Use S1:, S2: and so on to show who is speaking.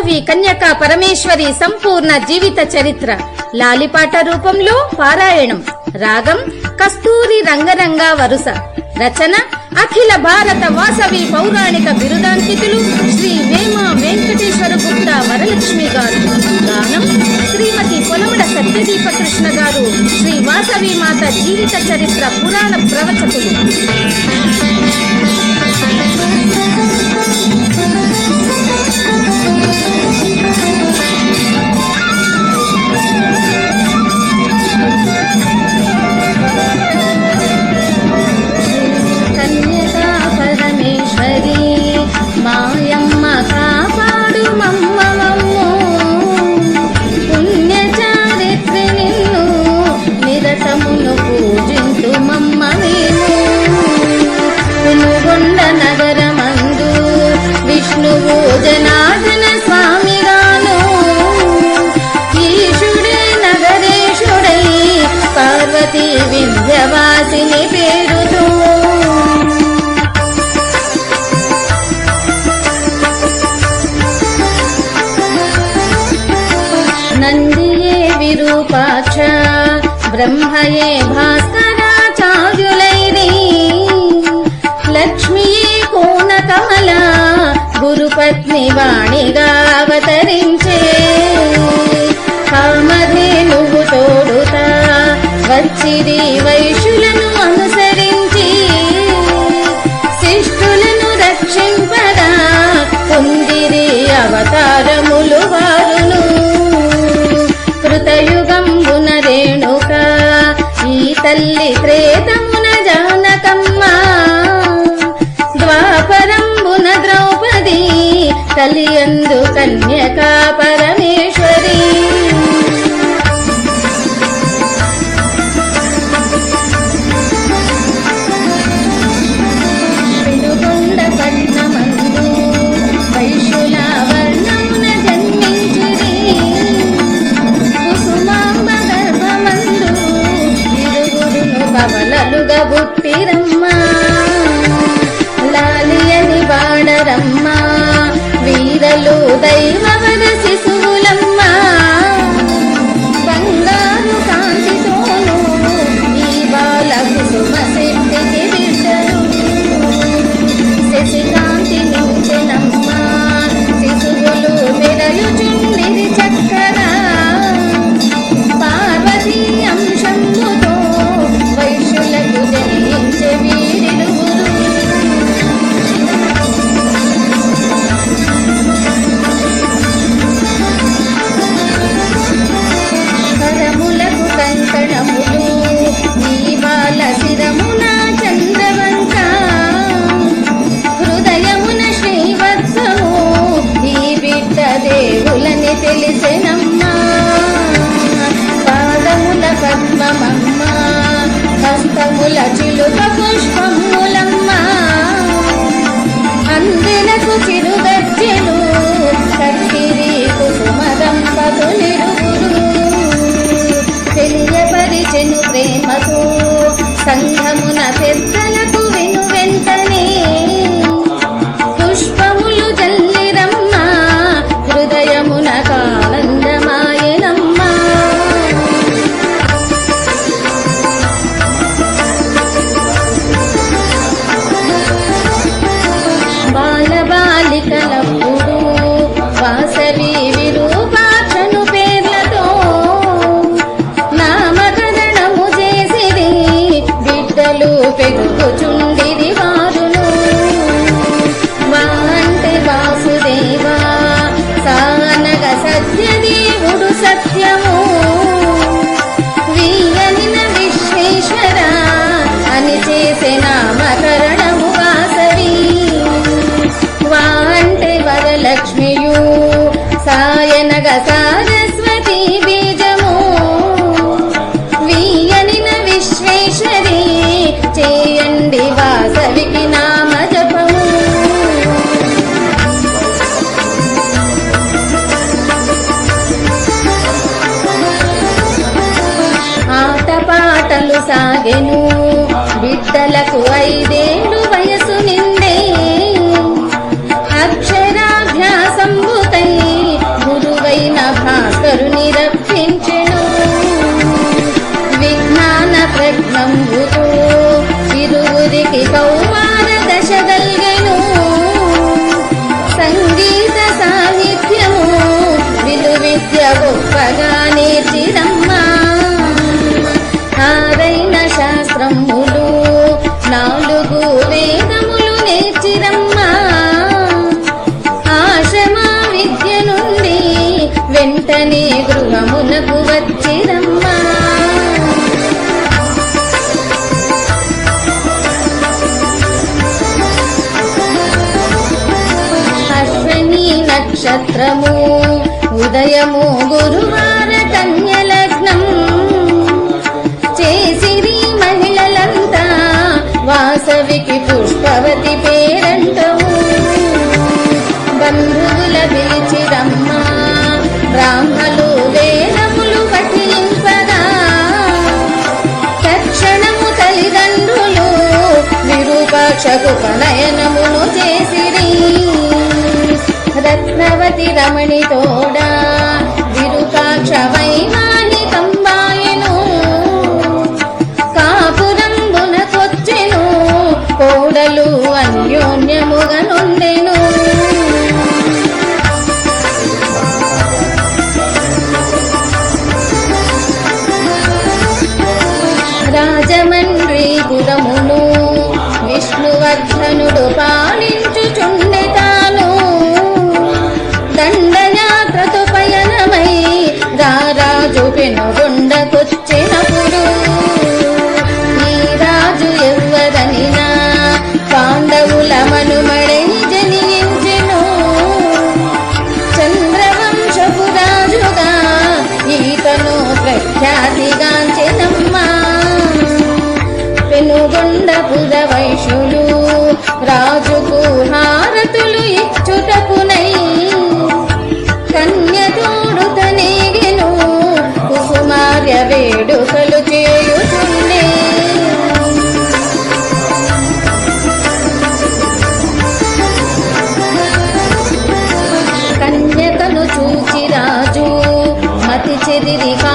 S1: మాధవి కన్యక పరమేశ్వరి సంపూర్ణ జీవిత చరిత్ర. లాలిపాట రూపంలో పారాయణం. రాగం కస్తూరి రంగరంగా వరుస. రచన అఖిల భారత వాసవి పౌరాణిక బిరుదాంకితులు శ్రీ వేమా వెంకటేశ్వర గుప్త వరలక్ష్మి గారు. గానం శ్రీమతి పొలముడ సత్యదీప కృష్ణ గారు. శ్రీ వాసవి మాత జీవిత చరిత్ర పురాణ ప్రవచకులు. విరూపాక్ష బ్రహ్మయే భాస్కరాచార్యులైరి లక్ష్మియే కోన కమల గురుపత్ని వాణిగా అవతరించే కామధేనువు తోడుతా వచ్చిరి వైశ్యులను తల్లి త్రేతమున జానకమ్మ. ద్వాపరంబున ద్రౌపది కలియందు కన్యకా పరమేశ్వరి. వీరలు ప్రేమతో సంఘమున పెద్దలకు విను వెంటనే. పుష్పములు జల్లిరమ్మ హృదయమున కానందమాయనమ్మ. బాలికల సత్యము. వీయనిన విశ్వేశ్వరా అని చేసే నామకరణము వాసవి. వా అంటే వరలక్ష్మియు సాయనగ సారస్వతి బీజ నీ గృహమునకు వచ్చిరమ్మా అశ్వని నక్షత్రము ఉదయము గురువార కన్య లగ్నం చేసిరి మహిళలంతా వాసవికి పుష్పవతి పేరన్న బ్రాహ్మలు వేదములు తక్షణము తల్లిదండ్రులు ప్రణయనము 爹爹，弟弟。